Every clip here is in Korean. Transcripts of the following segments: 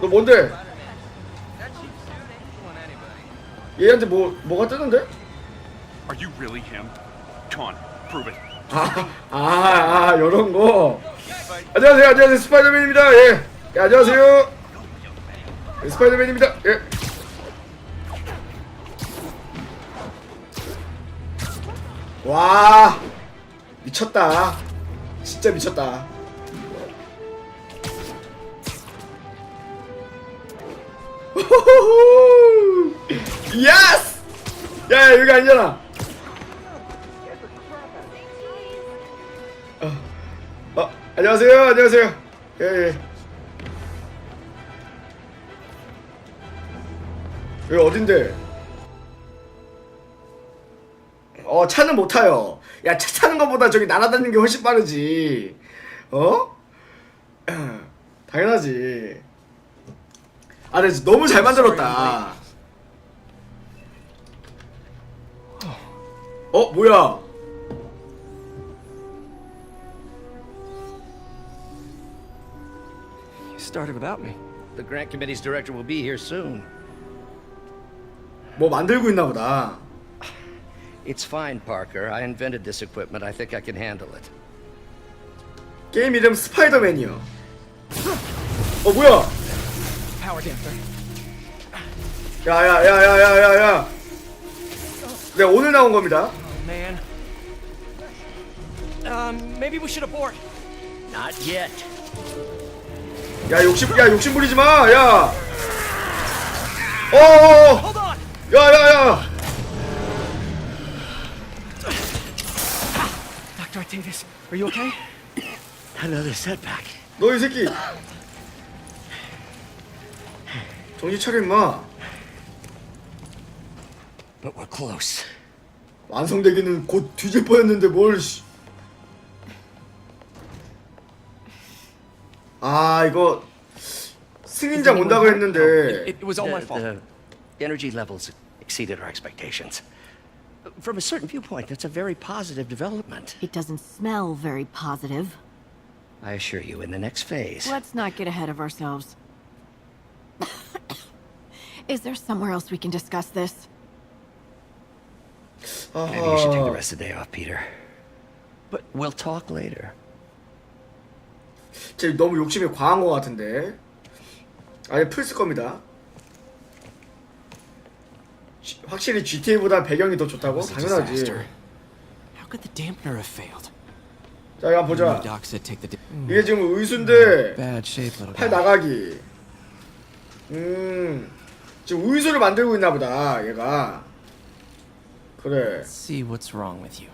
너 뭔데? 얘한테 뭐 뭐가 뜨는데? Are you really him? Come on, prove it. 아, 아, 아, 이런 거. 안녕하세요, 안녕하세요, 스파이더맨입니다. 예, 예 안녕하세요. 예, 스파이더맨입니다. 예. 와, 미쳤다. 진짜 미쳤다. 호호호! 예스! 야, 야, 여기 아니잖아. 어, 안녕하세요, 안녕하세요. 예, 예. 여기 어딘데? 어, 차는 못 타요. 야, 차 타는 것보다 저기 날아다니는 게 훨씬 빠르지. 어? 당연하지. 아, 근데 너무 잘 만들었다. 어, 뭐야? You started without me. The grant committee's director will be here soon. 뭐 만들고 있나 보다. It's fine, Parker. I invented this equipment. I think I can handle it. 게임 이름 스파이더맨이요. 어 뭐야? Power damper. 야야야야야야야. 네 오늘 나온 겁니다. Oh man. Um, maybe we should abort. Not yet. 야 욕심 야 욕심 부리지 마. 야. 어어어. Hold on. 야야야. Dr. Octavius, are you okay? Another setback. 너 이 새끼. 정신 차려 임마. But we're close. 완성되기는 곧 뒤질 뻔했는데 뭘. 씨. 아 이거 승인장 온다고 It, 했는데 it was all my The, fault. the energy levels exceeded our expectations. From a certain viewpoint, that's a very positive development. It doesn't smell very positive. I assure you, in the next phase. Let's not get ahead of ourselves. Is there somewhere else we can discuss this? Maybe you should take the rest of the day off, Peter. But we'll talk later. 제 너무 욕심이 과한 것 같은데. 아니 플스 겁니다. G- 확실히 GTA보다 배경이 더 좋다고? Was a 당연하지. disaster. How could the dampener have failed? 자, 이거 한번 The 보자. doc said take the. 이게 지금 의수인데 Bad shape, little 팔 guy. 나가기. 음, 지금 의수를 만들고 있나 보다. 얘가. 그래. See what's wrong with you.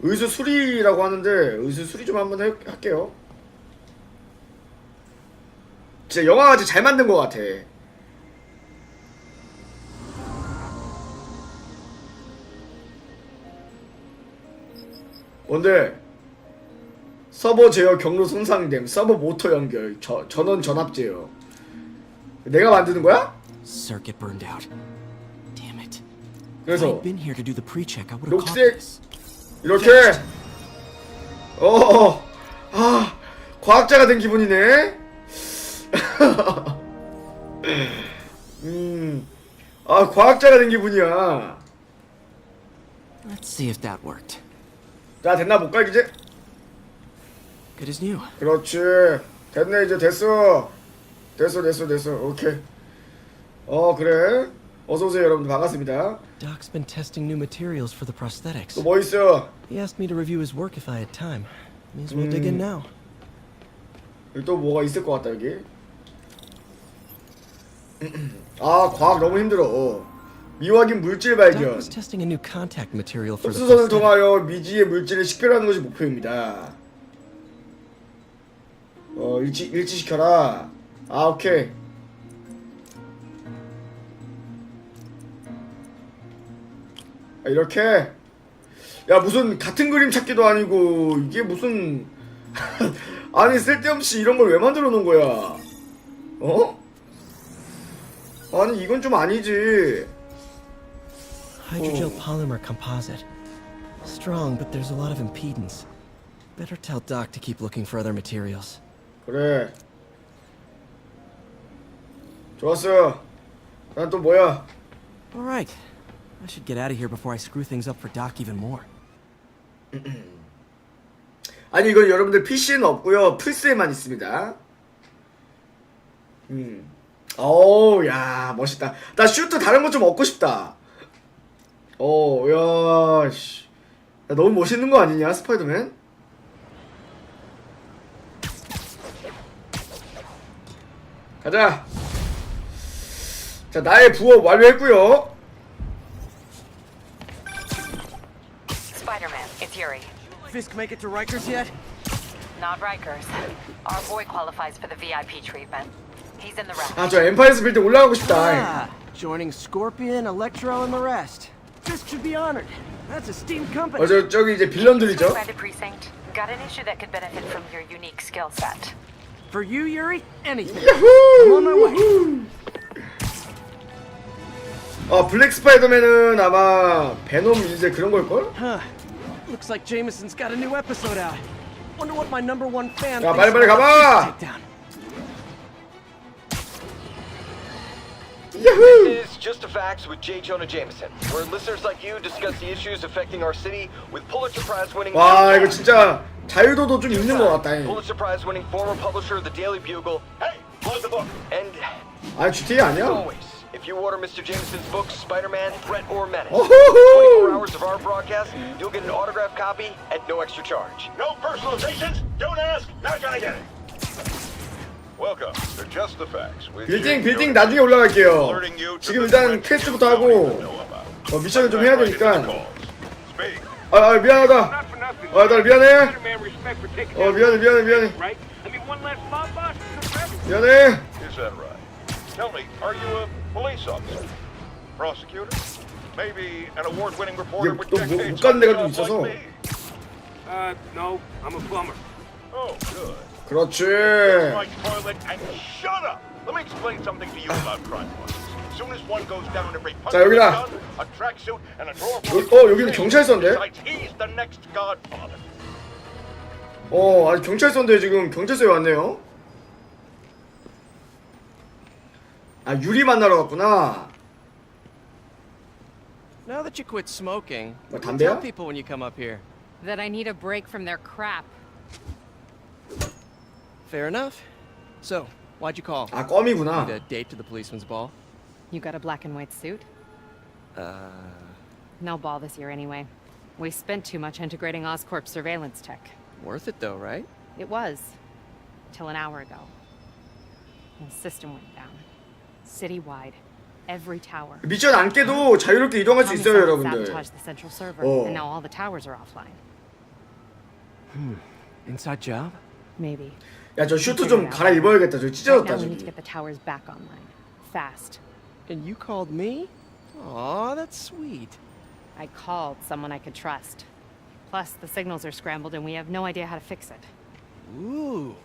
의수 수리라고 하는데 의수 수리 좀 한번 해, 할게요. 진짜 영화같이 잘 만든 것 같아. 뭔데? 서버 제어 경로 손상됨, 서버 모터 연결, 저, 전원 전압 제어. 내가 만드는 거야? Circuit burned out. Damn it. 그래서 I'd been here to do the pre-check, I would have caught 녹색 this. 이렇게 어, 아, 과학자가 된 기분이네. 음, 아, 과학자가 된 기분이야. Let's see if that worked. 자, 됐나 볼까 이제? Good as new. 그렇지. 됐네 이제 됐어. 됐어, 됐어, 됐어. 오케이. 어, 그래. 어서 오세요, 여러분들 반갑습니다. Doc's been testing new materials for the prosthetics. 또뭐 있어? He asked me to review his work if I had time. May as well dig in now. 여기 또 뭐가 있을 것 같다 여기. 아, 과학 너무 힘들어. 미확인 물질 Doc 발견. was testing a new contact material for the 흡수선을 prosthetic. 통하여 미지의 물질을 식별하는 것이 목표입니다. 어 일치 일치시켜라. 아 오케이. 아, 이렇게. 야 무슨 같은 그림 찾기도 아니고 이게 무슨 아니 쓸데없이 이런 걸 왜 만들어 놓은 거야? 어? 아니 이건 좀 아니지. Hydrogel Oh. polymer composite. Strong, but there's a lot of impedance. Better tell Doc to keep looking for other materials. 그래. 좋았어. 난 또 뭐야? All right. I should get out of here before I screw things up for Doc even more. 아니 이건 여러분들 PC에는 없고요. 플스에만 있습니다. 음. 어우 야 멋있다. 나 슈트 다른 거 좀 얻고 싶다. 어, 야, 씨. 야, 너무 멋있는 거 아니냐, 스파이더맨? 가자. 자, 나의 부업 완료했고요. Spider-Man, it's Yuri. Fisk make it to Rikers yet? Not Rikers. Our boy qualifies for the VIP treatment. He's in the round. 아, 저 엠파이어스 빌딩 올라가고 싶다. Ah, joining Scorpion, Electro, and the rest. Fisk should be honored. That's a steamed company. 어, 저, 저기 이제 빌런들이죠. Expanded precinct. Got an issue that could benefit from your unique skill set. For you, Yuri, anything. I'm on my way. 어, 블랙 스파이더맨은 아마 베놈 이제 그런 걸걸? Looks like Jameson's got a new episode out. Wonder what my number one fan 야, 빨리, 빨리 가봐! this is Just the Facts with J. Jonah Jameson, where listeners like you discuss the issues affecting our city with Pulitzer Prize winning. 와, 이거 진짜 자유도도 좀 있는 것 같다. 잉. Pulitzer Prize winning former publisher of the Daily Bugle. Hey, plug the book. And 아, GTA 아니야? always, if you order Mr. Jameson's books, Spider-Man, Threat or Menace, 어후후! 24 hours of our broadcast, you'll get an autographed copy at no extra charge. No personalizations. Don't ask. Not gonna get it. Welcome to Just the Facts. With 빌딩, you, 빌딩 Joe, 나중에 올라갈게요. alerting you to 지금 the 일단 threats 퀘스트부터 you don't even 하고, know about. 어, 미션을 좀 해야 되니까. Speak. 아, 아, 미안하다. Not for nothing. 아, 나 미안해. Spider-Man respect for taking 어, down 미안해, 미안해, 미안해. right? I mean, one less mob boss is good for everyone. 미안해. Is that right? Tell me, are you a police officer? Prosecutor? Maybe an award-winning reporter with 또 뭐- 못 decades 가는 on 데가 the 좀 job 있어서. like me? Uh, no, I'm a plumber. Oh, good. 그렇지. My toilet and shut up! Let me explain something to you about crime bosses. As soon as one goes down, every punch 자, 여기다. is done, a tracksuit and a drawer 여, 어, 여기는 경찰서인데? Besides, he's the next godfather. 어, 아니 경찰서인데 지금 경찰서에 왔네요. 아, 유리 만나러 갔구나. Now that you quit smoking, 뭐, what do you 담배야? tell people when you come up here? That I need a break from their crap. Fair enough. So, why'd you call? 아, 껌이구나. Need a date to the policeman's ball? You got a black and white suit? Uh, No ball this year anyway. We spent too much integrating Oscorp's surveillance tech. worth it though, right? It was. Till an hour ago. The system went down. Citywide. Every tower. 미션 안 깨도 자유롭게 이동할 수 있어요, Omnicell 여러분들. sabotaged the central server, Oh. and now all the towers are offline. Inside job? Maybe. 야, 저 슈트 좀 갈아입어야겠다. 저 Right 찢어졌다, now we need to 저기. get the towers back online. Fast. And you called me? Aw, that's sweet. I called someone I could trust. Plus, the signals are scrambled and we have no idea how to fix it. Ooh.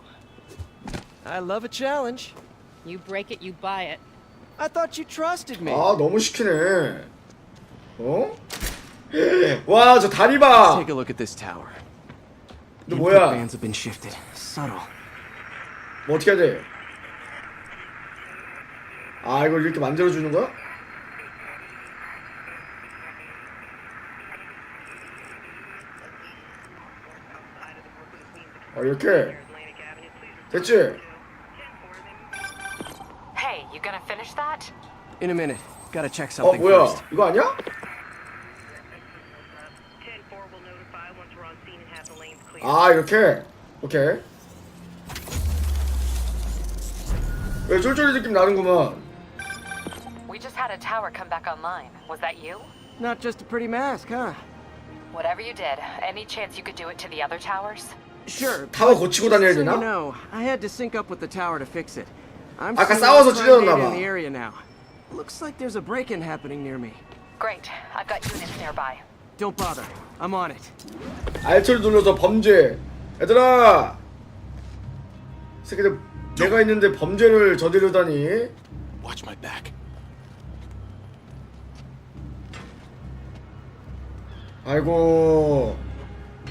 I love a challenge. You break it, you buy it. I thought you trusted me. 아, 너무 시키네. 어? 와, 저 다리 봐. Take a look at this tower. 너 Input 뭐야? bands have been shifted. Subtle. 뭐 어떻게 해야 돼? 아, 이걸 이렇게 만들어 주는 거야? 어, 이렇게. 됐지? Hey, you gonna finish that? In a minute. Gotta check 어, something 뭐야? first. 이거 아니야? 10-4 will notify once we're on scene and have the lanes clear. 아, 이렇게? 오케이. 왜 쫄쫄이 느낌 나는구만. We just had a tower come back online. Was that you? Not just a pretty mask, huh? Whatever you did, any chance you could do it to the other towers? Sure. 타워 고치고 다녀야 So you 되나? know, I had to sync up with the tower to fix it. I'm 아까 싸워서 data 봐. in the area now. Looks like there's a break-in happening near me. Great. I've got units nearby. Don't bother. I'm on it. 알트를 눌러서 범죄. 얘들아! 이 새끼들 내가 있는데 범죄를 저지르다니. Watch my back. 아이고.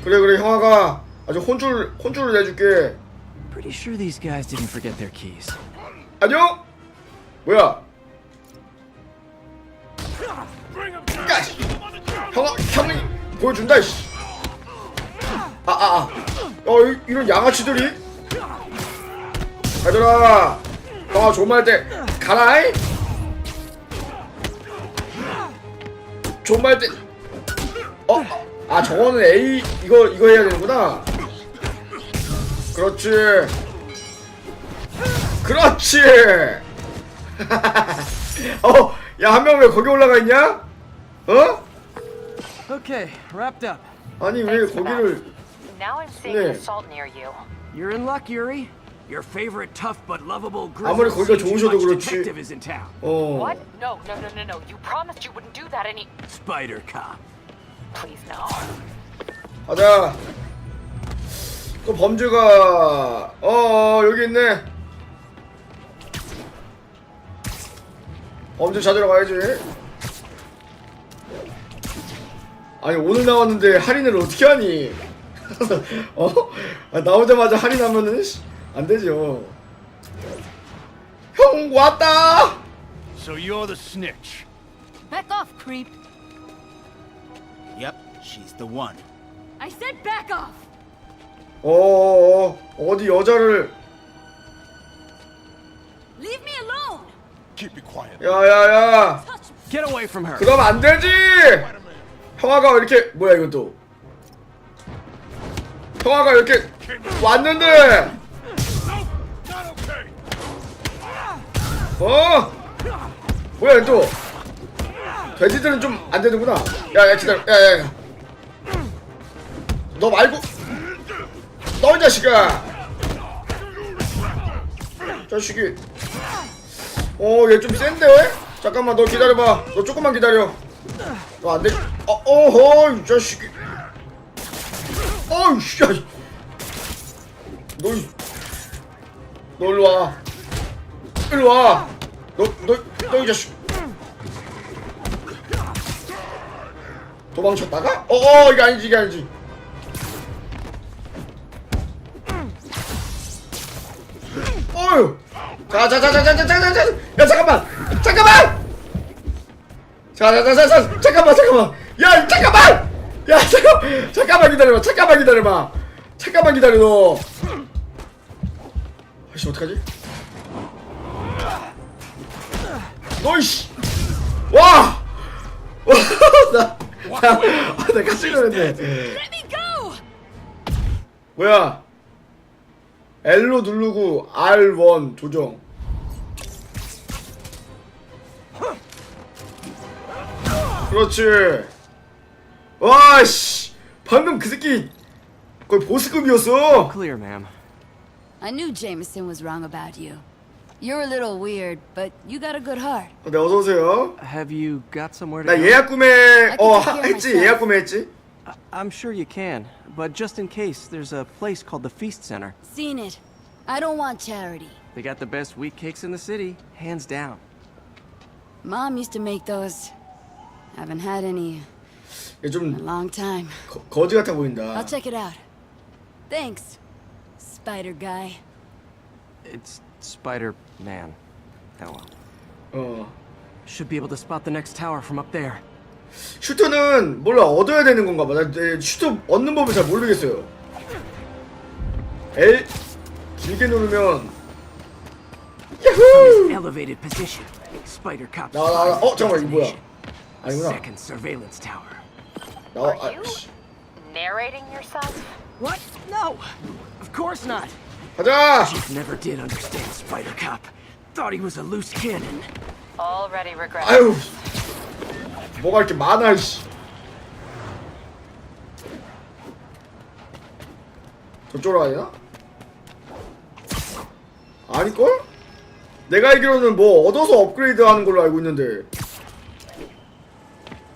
그래 그래 형아가 아주 혼줄 혼줄을 내줄게. Pretty sure these guys didn't forget their keys. 안녕? 뭐야? 야, 씨. 형, 형이 보여준다, 씨. 아, 아, 아. 어, 이- 이런 양아치들이? 얘들아, 너 존말 때 가라이? 존말 때, 어, 아, 저거는 A, 이거, 이거 해야 되는구나. 그렇지. 그렇지. 어, 야, 한 명 왜 거기 올라가 있냐? 어? Okay, wrapped up. 아니, 왜 거기를, Now I'm seeing 네. assault near you. You're in luck, Yuri. Your favorite tough but lovable 아무리 거기가 좋으셔도 그렇지. detective is in town. 어. What? No, no, no, no, no. You promised you wouldn't do that any. Spider Cop. Please, no. 가자. 또 범죄가 어 여기 있네. 범죄 찾으러 가야지. 아니 오늘 나왔는데 할인을 어떻게 하니? 어? 아, 나오자마자 할인하면은 씨, 안 되죠. 형 왔다. So you're the snitch. Back off, creep. Yep, she's the one. I said back off! 어, 어 어디 여자를 야야야. Get away from her. 그럼 안 되지. 형아가 이렇게 뭐야 이것도. 형아가 이렇게 왔는데. 어? 뭐야 또? 돼지들은 좀 안 되는구나. 야야 기다려. 야야야. 너 말고. 너이 자식아. 자식이. 어 얘 좀 센데 왜? 잠깐만 너 기다려봐. 너 조금만 기다려. 너 안 돼. 어 어허 이 자식이. 어이 씨. 너. 이- 너 일로 와. 일로 와. 너, 너, 너 이 자식. 도망쳤다가? 어, 어, 이게 아니지, 이게 아니지. 어휴. 자, 자, 자, 자, 자, 자, 자, 자, 자, 야, 잠깐만, 잠깐만. 자, 자, 자, 자, 자, 잠깐만, 잠깐만. 야, 잠깐만. 야, 잠깐, 잠깐만 기다려봐, 잠깐만 기다려봐, 잠깐만 기다려 너. 아씨 어떡하지? 너이씨! 와! 와! 나, 나, 아, 나 깜짝 놀랐네. 뭐야? L로 누르고 R1 조정. 그렇지. 와, 씨! 방금 그 새끼 거의 보스급이었어. Clear, ma'am. I knew Jameson was wrong about you. You're a little weird, but you got a good heart. 네, 어서 오세요. Have you got somewhere to 나 go? 예약 구매 어 하- 했지 myself. 예약 구매했지. I- I'm sure you can, but just in case, there's a place called the Feast Center. Seen it. I don't want charity. They got the best wheat cakes in the city, hands down. Mom used to make those. Haven't had any in a 얘좀 long time. 거지 같아 보인다. I'll check it out. Thanks, Spider Guy. It's Spider Man. Oh well. 어. Should be able to spot the next tower from up there. 슈터는 몰라 얻어야 되는 건가 봐. 나내 슈터 얻는 법을 잘 모르겠어요. L 길게 누르면 야후! Elevated position. Spider Cop. 나와 나와. 어 잠깐만 이거 뭐야? 아니구나. Second surveillance tower. 나와. Are 아, you 씨. narrating yourself? What? No! Of course not. 가자. Never did understand Spider Cop. Thought he was a loose cannon. Already regret. 아유. 뭐가 이렇게 많아 씨. 저쪽으로 가야 되나? 아닐걸? 내가 알기로는 뭐 얻어서 업그레이드 하는 걸로 알고 있는데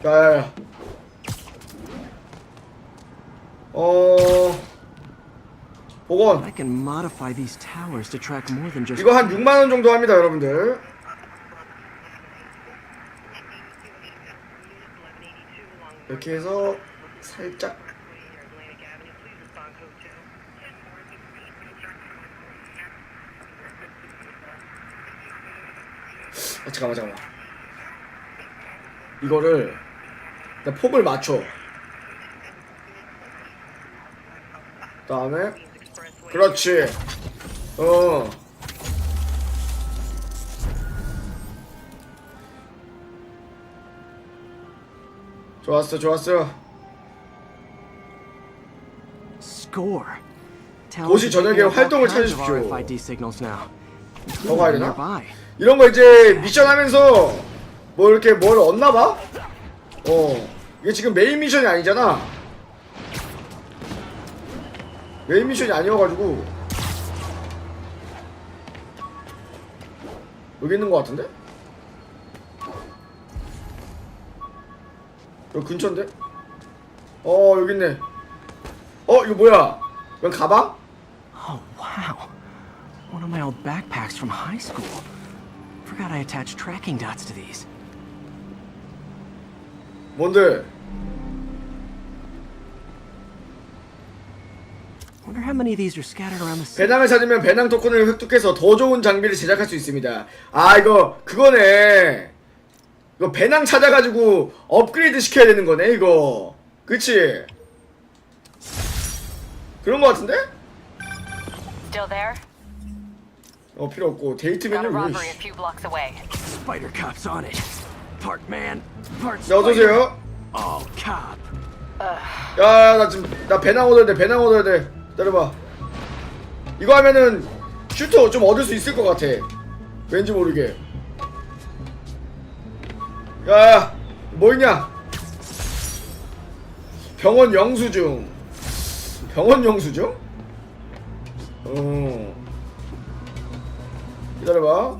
야야야 어... 복원. 이거 한 6만원 정도 합니다 여러분들 이렇게 해서 살짝 Atlantic Avenue. Please respond code 2. 아, 잠깐만 잠깐만 이거를 폭을 맞춰 다음에 그렇지 어 좋았어 좋았어 Score. 도시 전역에 have 활동을 찾으십시오. 더 가야 되나? 이런 거 이제 미션 하면서 뭐 이렇게 뭘 얻나 봐? 어 이게 지금 메인 미션이 아니잖아 메인 미션이 아니어가지고 여기 있는 거 같은데? 여기 근처인데? 어 여기 있네 어 이거 뭐야 이건 가방? Oh, wow. One of my old backpacks from high school. Forgot I attached tracking dots to these. 뭔데? Wonder how many of these are scattered around the city. 배낭을 찾으면 배낭 토큰을 획득해서 더 좋은 장비를 제작할 수 있습니다. 아 이거 그거네. 이거 배낭 찾아가지고 업그레이드 시켜야 되는 거네 이거. 그치? 그런 거 같은데? Still there? 어 필요 없고 데이트 메뉴 robbery a 왜? few blocks away. Spider Cop's on it. Part man, part 네 어서 spider. 오세요. All cop. 야 나 지금 나 배낭 얻어야 돼 배낭 얻어야 돼. 기다려봐. 이거 하면은 슈터 좀 얻을 수 있을 것 같아. 왠지 모르게. 야, 뭐 있냐? 병원 영수증. 병원 영수증? 어. 기다려봐.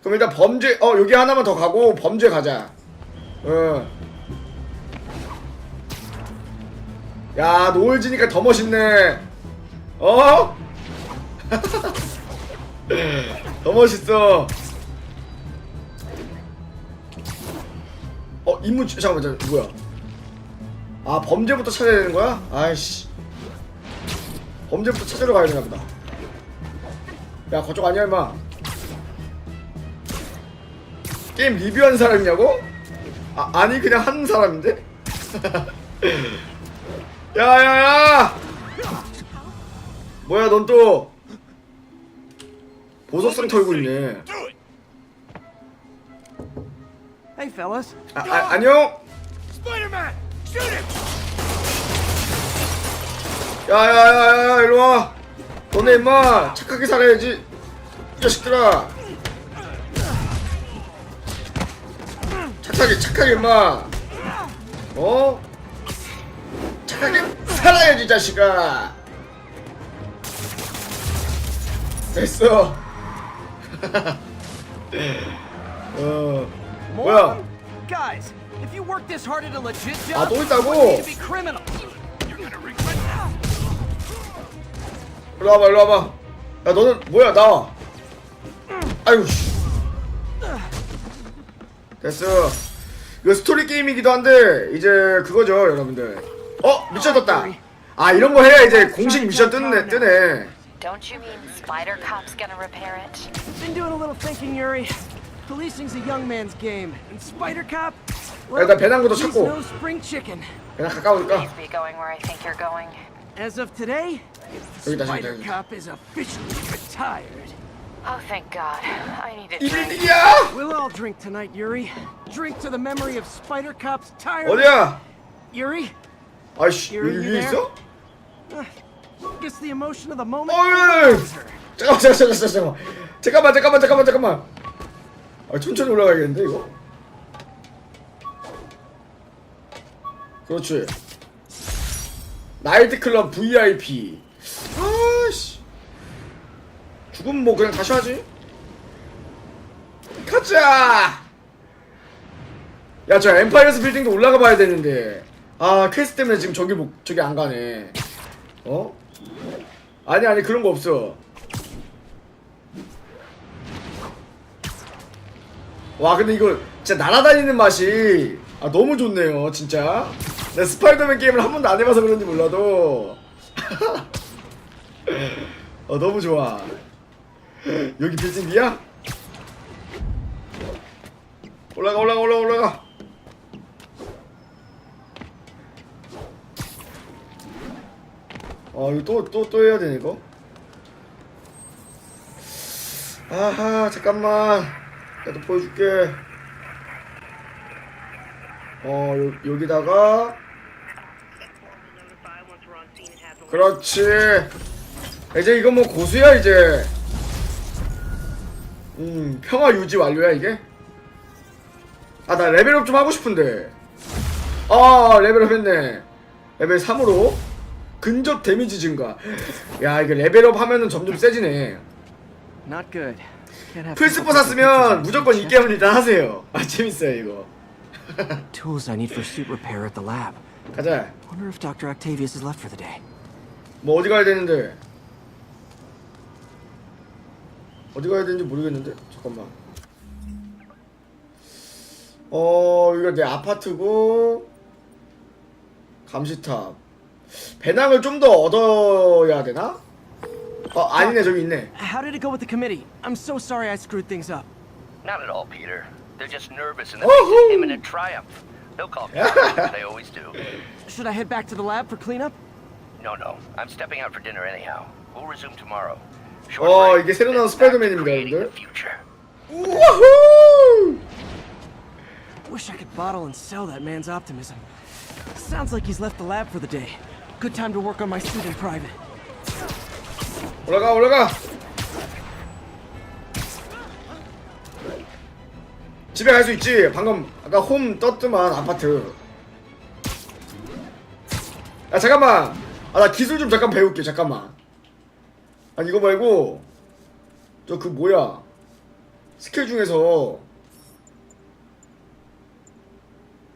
그럼 일단 범죄, 어, 여기 하나만 더 가고 범죄 가자. 어. 야, 노을 지니까 더 멋있네. 어? 더 멋있어. 어, 임무, 잠깐만, 잠깐만, 뭐야. 아, 범죄부터 찾아야 되는 거야? 아이씨. 범죄부터 찾으러 가야 되나 보다. 야, 그쪽 아니야, 임마. 게임 리뷰한 사람이냐고? 아, 아니, 그냥 한 사람인데? 야야야! 뭐야 넌 또 보석성 털고 있네. Hey, fellas. 아, 아 안녕. Spider-Man! Shoot him! 야야야야 일로 와. 너네 임마 착하게 살아야지. 이 자식들아. 착하게 착하게 임마. 어? 착하게 살아야지 자식아. 됐어. 어. 뭐야? Guys, if you work this hard at a legit 아, job, 또 있다고? you need to be criminal. You're gonna regret that. 일로 와봐 일로 와봐 야 너는 뭐야 나와 아이고 씨 됐어 이거 스토리 게임이기도 한데 이제 그거죠 여러분들 어 미션 떴다 아 이런 거 해야 이제 공식 미션 뜨네 뜨네 Don't you mean Spider Cop's gonna repair it? Been doing a little thinking, Yuri. Policing's a young man's game, and Spider Cop, 야, 나 배낭부터 he's 찾고. no spring chicken. 그냥 가까우니까 Please be going where I think you're going. As of today, 여기다 Spider 저기다 Cop is officially retired. Oh, thank God. I need a drink. 이빌딩이야 We'll all drink tonight, Yuri. Drink to the memory of Spider Cop's tire. 어디야 Yuri, 아이씨 Yuri, 여기 you 위에 there? 있어? guess the emotion of the moment. 어이 overwhelms her. 잠깐만 잠깐만 잠깐만 잠깐만 잠깐만 잠깐만 잠깐만 아 천천히 올라가야겠는데 이거? 그렇지. 나이트클럽 VIP 아씨. 죽으면 뭐 그냥 다시 하지? 가자! 야저 엠파이어스 빌딩도 올라가 봐야 되는데. 아 퀘스트 때문에 지금 저기 못 저기 안 가네. 어? 아니 아니 그런 거 없어 와 근데 이거 진짜 날아다니는 맛이 아 너무 좋네요 진짜. 내 스파이더맨 게임을 한 번도 안 해봐서 그런지 몰라도. 어 너무 좋아. 여기 빌딩이야? 올라가 올라가 올라가 올라가. 아 이거 또 또 또 해야 되네 이거? 아하 잠깐만 나도 보여줄게. 어 요, 여기다가. 그렇지. 이제 이거 뭐 고수야 이제. 음 평화 유지 완료야 이게? 아 나 레벨업 좀 하고 싶은데. 아 레벨업 했네. 레벨 3으로. 근접 데미지 증가. 야 이게 레벨업 하면은 점점 세지네. Not good. 플스포 샀으면 무조건 이. 게임은 일단 하세요 아 재밌어요 이거 Tools I need for suit repair at the lab. 가자 Wonder if Dr. Octavius is left for the day. 뭐 어디 가야 되는데 어디 가야 되는지 모르겠는데 잠깐만 어 이거 내 아파트고 감시탑 배낭을 좀 더 얻어야 되나? 어 아니네 저기 있네 How did it go with the committee? I'm so sorry I screwed things up. Not at all, Peter. They're just nervous in the Woohoo! face of imminent triumph. They'll call me. they always do. Should I head back to the lab for cleanup? No, no. I'm stepping out for dinner anyhow. We'll resume tomorrow. 어, break, 이게 새로 나온 then back to 스파이더맨입니다, creating 여러분들. the future. 우와후 Wish I could bottle and sell that man's optimism. Sounds like he's left the lab for the day. Good time to work on my suit in private. 올라가 올라가. 집에 갈 수 있지. 방금 아까 홈 떴더만 아파트. 야 잠깐만. 아 나 기술 좀 잠깐 배울게 잠깐만. 아 이거 말고 저 그 뭐야? 스킬 중에서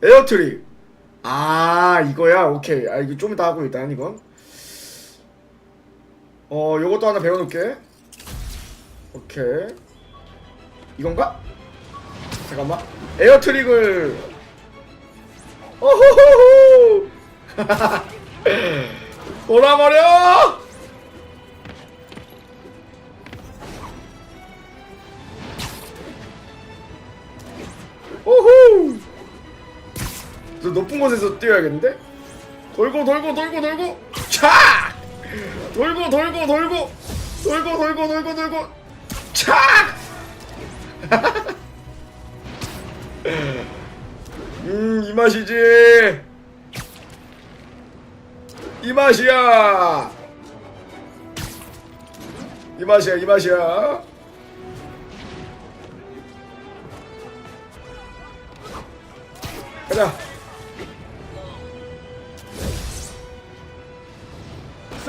에어트릭 아 이거야? 오케이. 아 이거 좀 이따 하고 일단 이건 어 요것도 하나 배워놓을게. 오케이. 이건가? 잠깐만. 에어 트릭을. 오호호호! 돌아버려! 오호! 저 높은 곳에서 뛰어야겠는데? 돌고 돌고 돌고 돌고! 차! 돌고 돌고 돌고 돌고 돌고 돌고 돌고 차! 음, 이 맛이지. 이 맛이야. 이 맛이야, 이 맛이야. 가자.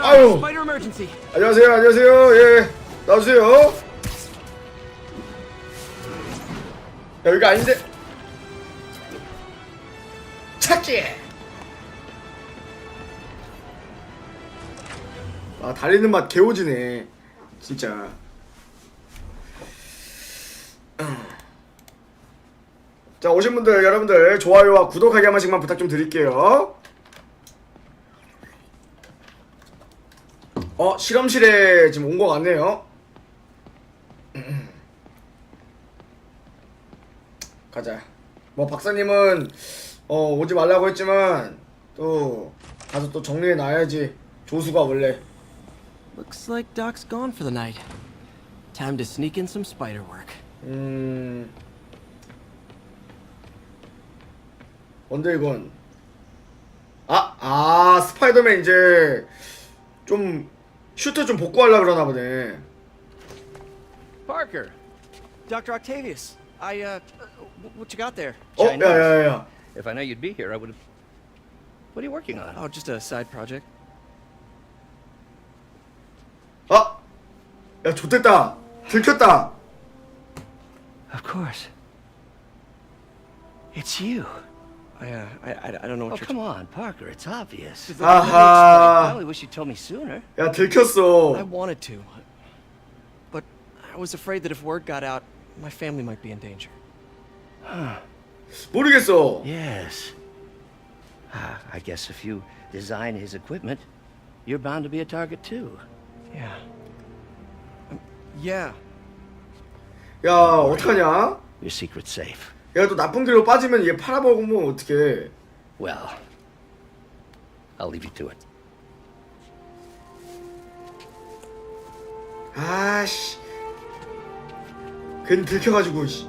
아유. 안녕하세요, 안녕하세요. 예, 나오세요. 야, 여기가 아닌데. 찾기. 아, 달리는 맛 개오지네. 진짜. 자, 오신 분들, 여러분들, 좋아요와 구독하기 한 번씩만 부탁 좀 드릴게요. 어 실험실에 지금 온 것 같네요. 가자. 뭐 박사님은 어 오지 말라고 했지만 또 가서 또 정리해 놔야지. 조수가 원래. Looks like Doc's gone for the night. Time to sneak in some spider work. 음. 뭔데 이건? 아, 아 스파이더맨 이제 좀 슈터 좀 복구하려 그러나 보네. Parker, Dr. Octavius, I uh, what you got there? 어, Chinese. 야야야. If I know you'd be here, I would have. What are you working on? Oh, just a side project. 아, 야, 좋됐다. 들켰다. Of course. It's you. I uh, I I, I don't know Oh, what you're. come on, Parker. It's obvious. I 아하. only wish you told me sooner. 야, I 들켰어. wanted to, but I was afraid that if word got out, my family might be in danger. 모르겠어. Yes. Ah, I guess if you design his equipment, you're bound to be a target too. Yeah. Um, yeah. 야, 어떡하냐? Your secret's safe. 얘가 또 나쁜 길로 빠지면 얘 팔아먹으면 어떡해 Well, I'll leave you to it. 아씨 괜히 들켜가지고 씨.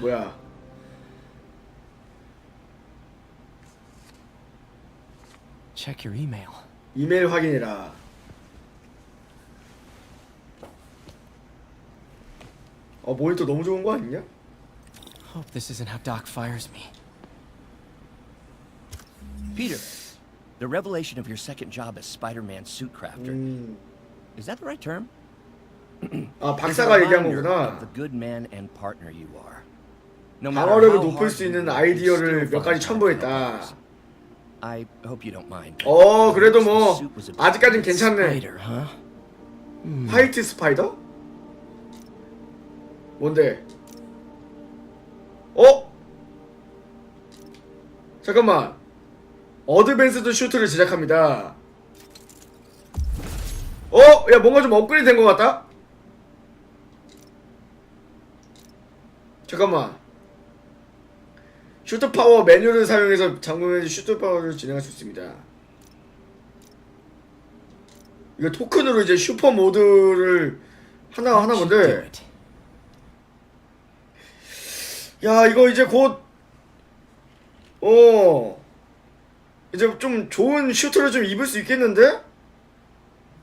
뭐야 Check your email. 이메일 확인해라 어 모니터 너무 좋은 거 아니냐? Hope this isn't how Doc fires me. Peter, the revelation of your second job as Spider-Man suit crafter. 음, Is that the right term? 아 박사가 얘기한 reminder 거구나 of the good man and partner you are. No matter 방어력을 how 높일 hard 수 you 있는 work, you 아이디어를 still 몇 가지 find time 첨부했다 others. I hope you don't mind. 어 그래도 뭐 아직까진 괜찮네 Spider, huh? 화이트 스파이더? 뭔데? 어? 잠깐만 어드밴스드 슈트를 제작합니다 어? 야 뭔가 좀 업그레이드 된 것 같다? 잠깐만 슈트 파워 메뉴를 사용해서 장군의 슈트 파워를 진행할 수 있습니다 이거 토큰으로 이제 슈퍼 모드를 하나 하나 건데. 야 이거 이제 곧 어. 이제 좀 좋은 슈트를 좀 입을 수 있겠는데?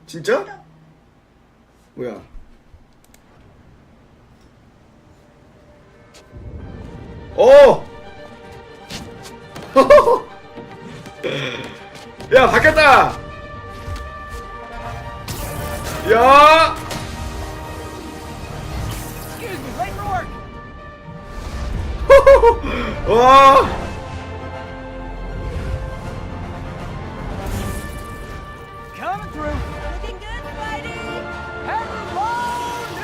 진짜? 뭐야? 어! 야 바뀌었다! 야! 와!